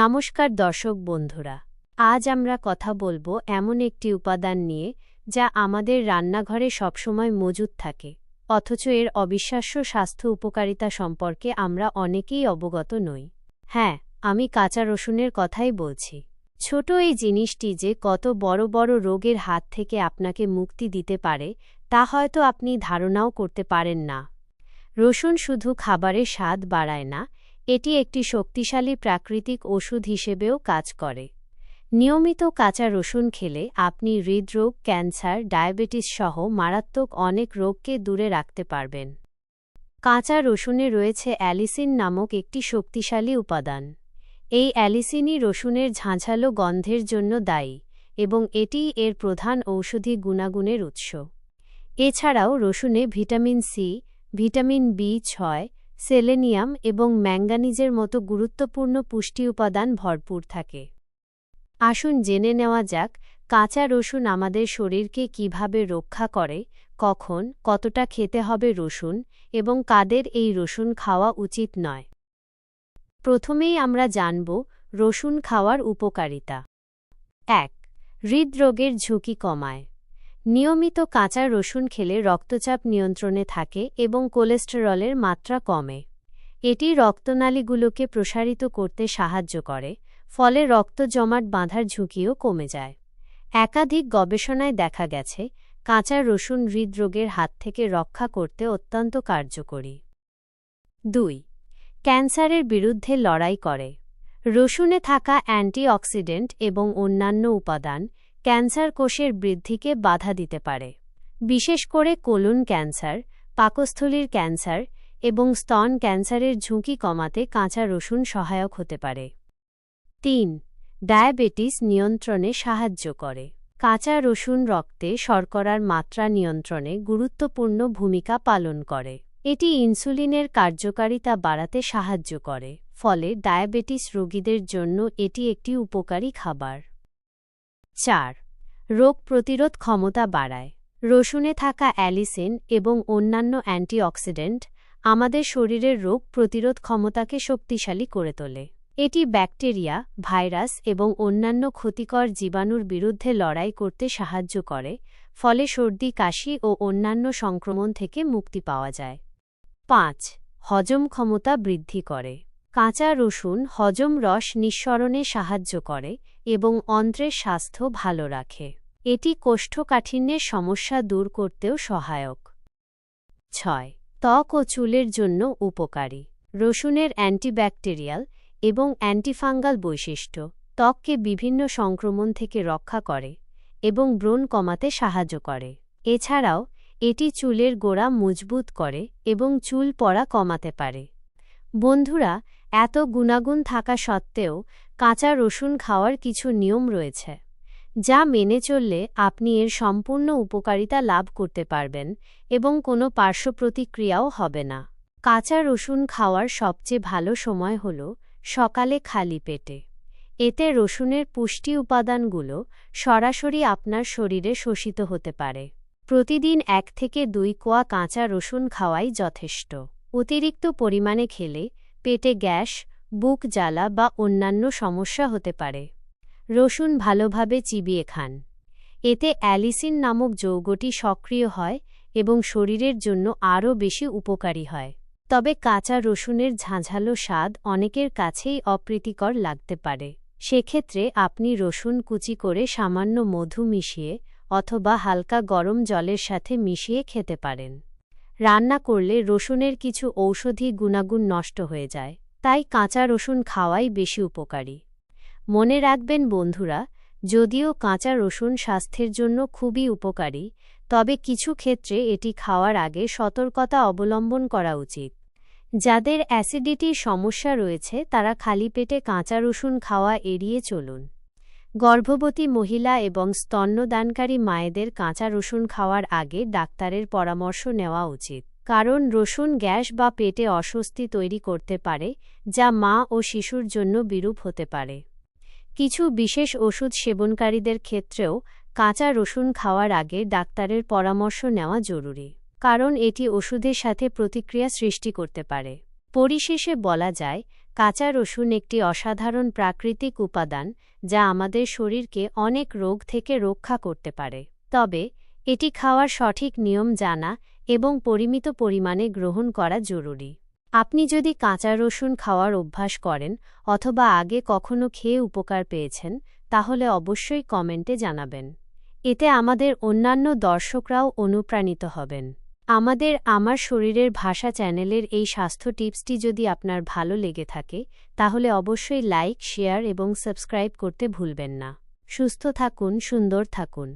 নমস্কার দর্শক বন্ধুরা, আজ আমরা কথা বলব এমন একটি উপাদান নিয়ে যা আমাদের রান্নাঘরে সবসময় মজুদ থাকে, অথচ এর অবিশ্বাস্য স্বাস্থ্য উপকারিতা সম্পর্কে আমরা অনেকেই অবগত নই। হ্যাঁ আমি কাঁচা রসুনের কথাই বলছি। ছোট এই জিনিসটি যে কত বড় বড় রোগের হাত থেকে আপনাকে মুক্তি দিতে পারে, তা হয়তো আপনি ধারণাও করতে পারেন না। রসুন শুধু খাবারের স্বাদ বাড়ায় না এটি একটি শক্তিশালী প্রাকৃতিক ওষুধ হিসেবেও কাজ করে। নিয়মিত কাঁচা রসুন খেলে আপনি হৃদরোগ, ক্যান্সার, ডায়াবেটিস সহ মারাত্মক অনেক রোগকে দূরে রাখতে পারবেন। কাঁচা রসুনে রয়েছে অ্যালিসিন নামক একটি শক্তিশালী উপাদান। এই অ্যালিসিনই রসুনের ঝাঁঝালো গন্ধের জন্য দায়ী এবং এটিই এর প্রধান ঔষধি গুণাগুণের উৎস। এছাড়াও রসুনে ভিটামিন সি, ভিটামিন বি ছয় সেলেনিয়াম এবং ম্যাঙ্গানিজের মতো গুরুত্বপূর্ণ পুষ্টি উপাদান ভরপুর থাকে। আসুন জেনে নেওয়া যাক, কাঁচা রসুন আমাদের শরীরকে কীভাবে রক্ষা করে, কখন, কতটা খেতে হবে রসুন, এবং কাদের এই রসুন খাওয়া উচিত নয়। প্রথমেই আমরা জানব, রসুন খাওয়ার উপকারিতা। এক, হৃদরোগের ঝুঁকি কমায়। নিয়মিত কাঁচা রসুন খেলে রক্তচাপ নিয়ন্ত্রণে থাকে এবং কোলেস্টেরলের মাত্রা কমে। এটি রক্তনালীগুলোকে প্রসারিত করতে সাহায্য করে, ফলে রক্ত জমাট বাঁধার ঝুঁকিও কমে যায়। একাধিক গবেষণায় দেখা গেছে, কাঁচা রসুন হৃদরোগের হাত থেকে রক্ষা করতে অত্যন্ত কার্যকরী। দুই, ক্যান্সারের বিরুদ্ধে লড়াই করে। রসুনে থাকা অ্যান্টিঅক্সিডেন্ট এবং অন্যান্য উপাদান ক্যান্সার কোষের বৃদ্ধিকে বাধা দিতে পারে। বিশেষ করে কোলন ক্যান্সার, পাকস্থলীর ক্যান্সার এবং স্তন ক্যান্সারের ঝুঁকি কমাতে কাঁচা রসুন সহায়ক হতে পারে। তিন, ডায়াবেটিস নিয়ন্ত্রণে সাহায্য করে। কাঁচা রসুন রক্তে শর্করার মাত্রা নিয়ন্ত্রণে গুরুত্বপূর্ণ ভূমিকা পালন করে। এটি ইনসুলিনের কার্যকারিতা বাড়াতে সাহায্য করে, ফলে ডায়াবেটিস রোগীদের জন্য এটি একটি উপকারী খাবার। চার, রোগ প্রতিরোধ ক্ষমতা বাড়ায়। রসুনে থাকা অ্যালিসিন এবং অন্যান্য অ্যান্টিঅক্সিডেন্ট আমাদের শরীরের রোগ প্রতিরোধ ক্ষমতাকে শক্তিশালী করে তোলে। এটি ব্যাকটেরিয়া, ভাইরাস এবং অন্যান্য ক্ষতিকর জীবাণুর বিরুদ্ধে লড়াই করতে সাহায্য করে, ফলে সর্দি, কাশি ও অন্যান্য সংক্রমণ থেকে মুক্তি পাওয়া যায়। পাঁচ, হজম ক্ষমতা বৃদ্ধি করে। কাঁচা রসুন হজম রস নিঃসরণে সাহায্য করে এবং অন্ত্রের স্বাস্থ্য ভালো রাখে। এটি কোষ্ঠকাঠিন্যের সমস্যা দূর করতেও সহায়ক। ছয়, ত্বক ও চুলের জন্য উপকারী। রসুনের অ্যান্টিব্যাকটেরিয়াল এবং অ্যান্টিফাঙ্গাল বৈশিষ্ট্য ত্বককে বিভিন্ন সংক্রমণ থেকে রক্ষা করে এবং ব্রণ কমাতে সাহায্য করে। এছাড়াও, এটি চুলের গোড়া মজবুত করে এবং চুল পড়া কমাতে পারে। বন্ধুরা এত গুণাগুণ থাকা সত্ত্বেও কাঁচা রসুন খাওয়ার কিছু নিয়ম রয়েছে, যা মেনে চললে আপনি এর সম্পূর্ণ উপকারিতা লাভ করতে পারবেন এবং কোনো পার্শ্ব প্রতিক্রিয়াও হবে না। কাঁচা রসুন খাওয়ার সবচেয়ে ভালো সময় হল সকালে খালি পেটে। এতে রসুনের পুষ্টি উপাদানগুলো সরাসরি আপনার শরীরে শোষিত হতে পারে। প্রতিদিন এক থেকে দুই কোয়া কাঁচা রসুন খাওয়াই যথেষ্ট। অতিরিক্ত পরিমাণে খেলে পেটে গ্যাস, বুক জ্বালা বা অন্যান্য সমস্যা হতে পারে। রসুন ভালোভাবে চিবিয়ে খান। এতে অ্যালিসিন নামক যৌগটি সক্রিয় হয় এবং শরীরের জন্য আরও বেশি উপকারী হয়। তবে কাঁচা রসুনের ঝাঁঝালো স্বাদ অনেকের কাছেই অপ্রীতিকর লাগতে পারে। সেক্ষেত্রে আপনি রসুন কুচি করে সামান্য মধু মিশিয়ে অথবা হালকা গরম জলের সাথে মিশিয়ে খেতে পারেন। রান্না করলে রসুনের কিছু ঔষধি গুণাগুণ নষ্ট হয়ে যায়, তাই কাঁচা রসুন খাওয়াই বেশি উপকারী। মনে রাখবেন বন্ধুরা, যদিও কাঁচা রসুন স্বাস্থ্যের জন্য খুবই উপকারী, তবে কিছু ক্ষেত্রে এটি খাওয়ার আগে সতর্কতা অবলম্বন করা উচিত। যাদের অ্যাসিডিটির সমস্যা রয়েছে, তারা খালি পেটে কাঁচা রসুন খাওয়া এড়িয়ে চলুন। গর্ভবতী মহিলা এবং স্তন্যদানকারী মায়েদের কাঁচা রসুন খাওয়ার আগে ডাক্তারের পরামর্শ নেওয়া উচিত। কারণ রসুন গ্যাস বা পেটে অস্বস্তি তৈরি করতে পারে, যা মা ও শিশুর জন্য বিরূপ হতে পারে। কিছু বিশেষ ওষুধ সেবনকারীদের ক্ষেত্রেও কাঁচা রসুন খাওয়ার আগে ডাক্তারের পরামর্শ নেওয়া জরুরি, কারণ এটি ওষুধের সাথে প্রতিক্রিয়া সৃষ্টি করতে পারে। পরিশেষে বলা যায় কাঁচা রসুন একটি অসাধারণ প্রাকৃতিক উপাদান যা আমাদের শরীরকে অনেক রোগ থেকে রক্ষা করতে পারে। তবে, এটি খাওয়ার সঠিক নিয়ম জানা এবং পরিমিত পরিমাণে গ্রহণ করা জরুরি। আপনি যদি কাঁচা রসুন খাওয়ার অভ্যাস করেন অথবা আগে কখনো খেয়ে উপকার পেয়েছেন, তাহলে অবশ্যই কমেন্টে জানাবেন। এতে আমাদের অন্যান্য দর্শকরাও অনুপ্রাণিত হবেন। আমাদের আমার শরীরের ভাষা চ্যানেলের এই স্বাস্থ্য টিপসটি যদি আপনার ভালো লেগে থাকে, তাহলে অবশ্যই লাইক, শেয়ার এবং সাবস্ক্রাইব করতে ভুলবেন না। সুস্থ থাকুন, সুন্দর থাকুন।